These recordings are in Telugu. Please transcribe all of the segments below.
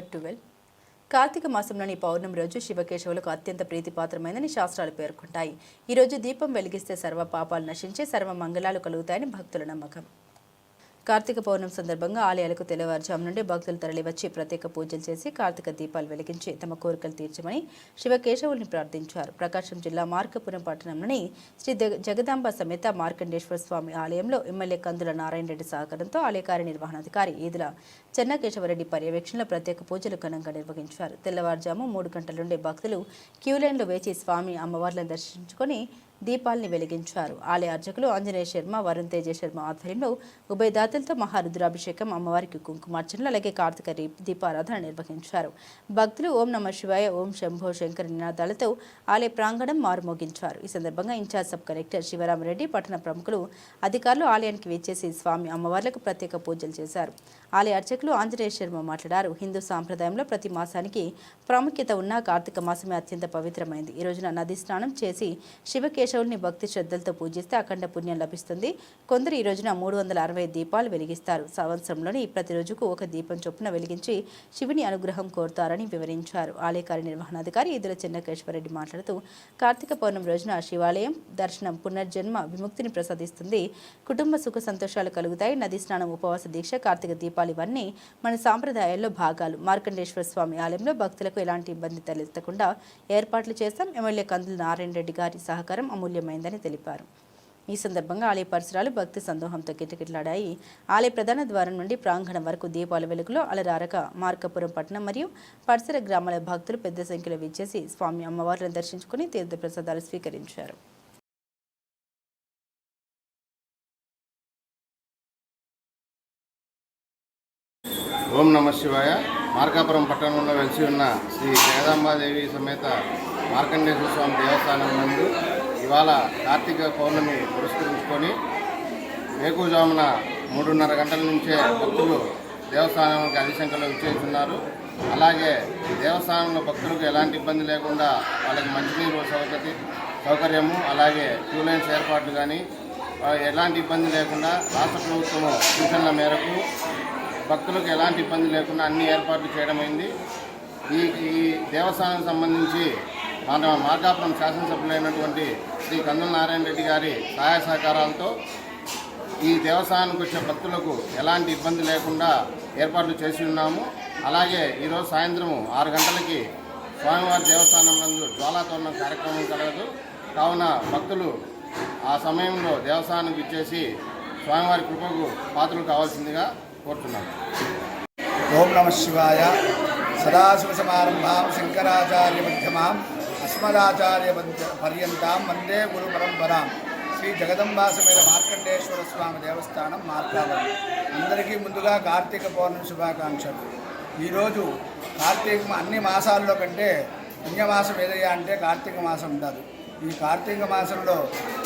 ట్వెల్వ్. కార్తీక మాసంలోని పౌర్ణమి రోజు శివకేశవులకు అత్యంత ప్రీతిపాత్రమైందని శాస్త్రాలు పేర్కొంటాయి. ఈ రోజు దీపం వెలిగిస్తే సర్వ పాపాలు నశించి సర్వ మంగళాలు కలుగుతాయని భక్తుల నమ్మకం. కార్తీక పౌర్ణమి సందర్భంగా ఆలయాలకు తెల్లవారుజాము నుండి భక్తులు తరలివచ్చి ప్రత్యేక పూజలు చేసి కార్తీక దీపాలు వెలిగించి తమ కోరికలు తీర్చమని శివకేశవుల్ని ప్రార్థించారు. ప్రకాశం జిల్లా మార్కపురం పట్టణంలోని శ్రీ జగ- జగదాంబ సమేత మార్కండేశ్వర స్వామి ఆలయంలో ఎమ్మెల్యే కందుల నారాయణ రెడ్డి సహకారంతో ఆలయ కార్యనిర్వహణాధికారి ఈదుల చెన్నకేశవరెడ్డి పర్యవేక్షణలో ప్రత్యేక పూజలు ఘనంగా నిర్వహించారు. తెల్లవారుజాము మూడు గంటల నుండి భక్తులు క్యూలైన్లో వేచి స్వామి అమ్మవార్లను దర్శించుకొని దీపాల్ని వెలిగించారు. ఆలయ అర్చకులు ఆంజనేయ శర్మ వరుణ్ తేజ శర్మ ఆధ్వర్యంలో ఉభయదాతలతో మహారుద్రాభిషేకం అమ్మవారికి కుంకుమార్చనలు అలాగే కార్తీక దీపారాధన నిర్వహించారు. భక్తులు ఓం నమ శివాయ ఓం శంభో శంకర నినాదాలతో ఆలయ ప్రాంగణం మారుమోగించారు. ఈ సందర్భంగా ఇన్ఛార్జ్ సబ్ కలెక్టర్ శివరామరెడ్డి పట్టణ ప్రముఖులు అధికారులు ఆలయానికి విచ్చేసి స్వామి అమ్మవార్లకు ప్రత్యేక పూజలు చేశారు. ఆలయ అర్చకులు ఆంజనేయ శర్మ మాట్లాడారు. హిందూ సాంప్రదాయంలో ప్రతి మాసానికి ప్రాముఖ్యత ఉన్న కార్తీక మాసమే అత్యంత పవిత్రమైంది. ఈ రోజున నది స్నానం చేసి శివకే కేశవుల్ని భక్తి శ్రద్ధలతో పూజిస్తే అఖండ పుణ్యం లభిస్తుంది. కొందరు ఈ రోజున మూడు వందల అరవై దీపాలు వెలిగిస్తారు. సంవత్సరంలోని ప్రతి రోజుకు ఒక దీపం చొప్పున వెలిగించి శివుని అనుగ్రహం కోరుతారని వివరించారు. ఆలయ కార్యనిర్వహణాధికారి ఈదుల చెన్నకేశ్వరరెడ్డి మాట్లాడుతూ కార్తీక పౌర్ణమి రోజున శివాలయం దర్శనం పునర్జన్మ విముక్తిని ప్రసాదిస్తుంది. కుటుంబ సుఖ సంతోషాలు కలుగుతాయి. నది స్నానం ఉపవాస దీక్ష కార్తీక దీపాలు ఇవన్నీ మన సాంప్రదాయాల్లో భాగాలు. మార్కండేశ్వర స్వామి ఆలయంలో భక్తులకు ఎలాంటి ఇబ్బంది తలెత్తకుండా ఏర్పాట్లు చేస్తాం. ఎమ్మెల్యే కందుల నారాయణ రెడ్డి గారి సహకారం అమూల్యమైందని తెలిపారు. ఈ సందర్భంగా ఆలయ పరిసరాలు భక్తి సందోహంతో కిటకిటలాడాయి. ఆలయ ప్రధాన ద్వారం నుండి ప్రాంగణం వరకు దీపాల వెలుగులో అలరారక మార్కపురం పట్టణం మరియు పరిసర గ్రామాల భక్తులు పెద్ద సంఖ్యలో విచ్చేసి స్వామి అమ్మవార్లను దర్శించుకుని తీర్థప్రసాదాలు స్వీకరించారు. ఓం నమ శివాయ. మార్కాపురం పట్టణంలో వెలిసి ఉన్న శ్రీ జగదాంబాదేవి సమేత మార్కండేశ్వర స్వామి దేవస్థానం నందు ఇవాళ కార్తీక పౌర్ణమి పురస్కరించుకొని మేకుజామున మూడున్నర గంటల నుంచే భక్తులు దేవస్థానానికి అధిక విచ్చేస్తున్నారు. అలాగే దేవస్థానంలో భక్తులకు ఎలాంటి ఇబ్బంది లేకుండా వాళ్ళకి మంచినీరు సౌకర్య సౌకర్యము అలాగే క్యూ లైన్స్ ఏర్పాట్లు కానీ ఎలాంటి ఇబ్బంది లేకుండా రాష్ట్ర ప్రభుత్వము సూచనల మేరకు భక్తులకు ఎలాంటి ఇబ్బంది లేకుండా అన్ని ఏర్పాట్లు చేయడమైంది ఈ ఈ దేవస్థానానికి సంబంధించి మన మార్గాపురం శాసనసభ్యులైనటువంటి శ్రీ కన్నుల నారాయణ రెడ్డి గారి సహాయ సహకారాలతో ఈ దేవస్థానానికి వచ్చే భక్తులకు ఎలాంటి ఇబ్బంది లేకుండా ఏర్పాట్లు చేసి ఉన్నాము. అలాగే ఈరోజు సాయంత్రము ఆరు గంటలకి స్వామివారి దేవస్థానం నందు జ్వాలాతోరణం కార్యక్రమం కలగదు కావున భక్తులు ఆ సమయంలో దేవస్థానానికి ఇచ్చేసి స్వామివారి కృపకు పాత్రలు కావాల్సిందిగా కోరుతున్నాను ఓం నమ శివాయ. సదాశివసమారంభాం శంకరాచార్య మధ్యమాం అస్మదాచార్య పర్యంతం వందే గురు పరంపరాం శ్రీ జగదంబాసమేద మార్కండేశ్వర స్వామి దేవస్థానం మార్కాపురం. అందరికీ ముందుగా కార్తీక పౌర్ణమి శుభాకాంక్షలు. ఈరోజు కార్తీక అన్ని మాసాల్లో కంటే పుణ్యమాసం ఏదయ్యా అంటే కార్తీక మాసం ఉంటుంది ఈ కార్తీక మాసంలో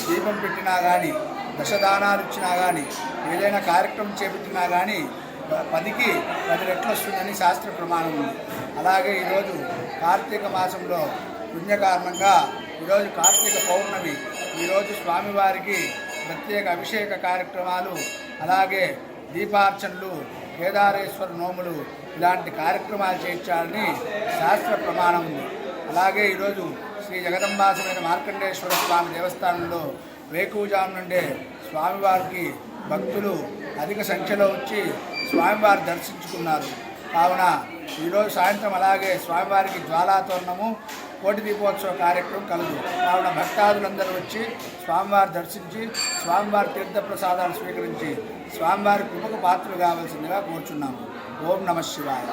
దీపం పెట్టినా కానీ దశదానాలు ఇచ్చినా కానీ ఏదైనా కార్యక్రమం చేపట్టినా కానీ పదికి పది రెట్లు వస్తుందని శాస్త్ర ప్రమాణం ఉంది. అలాగే ఈరోజు కార్తీక మాసంలో పుణ్యకారణంగా ఈరోజు కార్తీక పౌర్ణమి. ఈరోజు స్వామివారికి ప్రత్యేక అభిషేక కార్యక్రమాలు అలాగే దీపార్చనలు కేదారేశ్వర నోములు ఇలాంటి కార్యక్రమాలు చేర్చాలని శాస్త్ర ప్రమాణం ఉంది. అలాగే ఈరోజు శ్రీ జగదంబాసమైన మార్కండేశ్వర స్వామి దేవస్థానంలో వేకువజాము నుండే స్వామివారికి భక్తులు అధిక సంఖ్యలో వచ్చి స్వామివారి దర్శించుకున్నారు. కావున ఈరోజు సాయంత్రం అలాగే స్వామివారికి జ్వాలాతోరణము కోటి దీపోత్సవ కార్యక్రమం కలదు. కావున భక్తాదులందరూ వచ్చి స్వామివారి దర్శించి స్వామివారి తీర్థప్రసాదాలు స్వీకరించి స్వామివారి కృపకు పాత్రలు కావాల్సిందిగా కోరుచున్నాము. ఓం నమ శివాయ.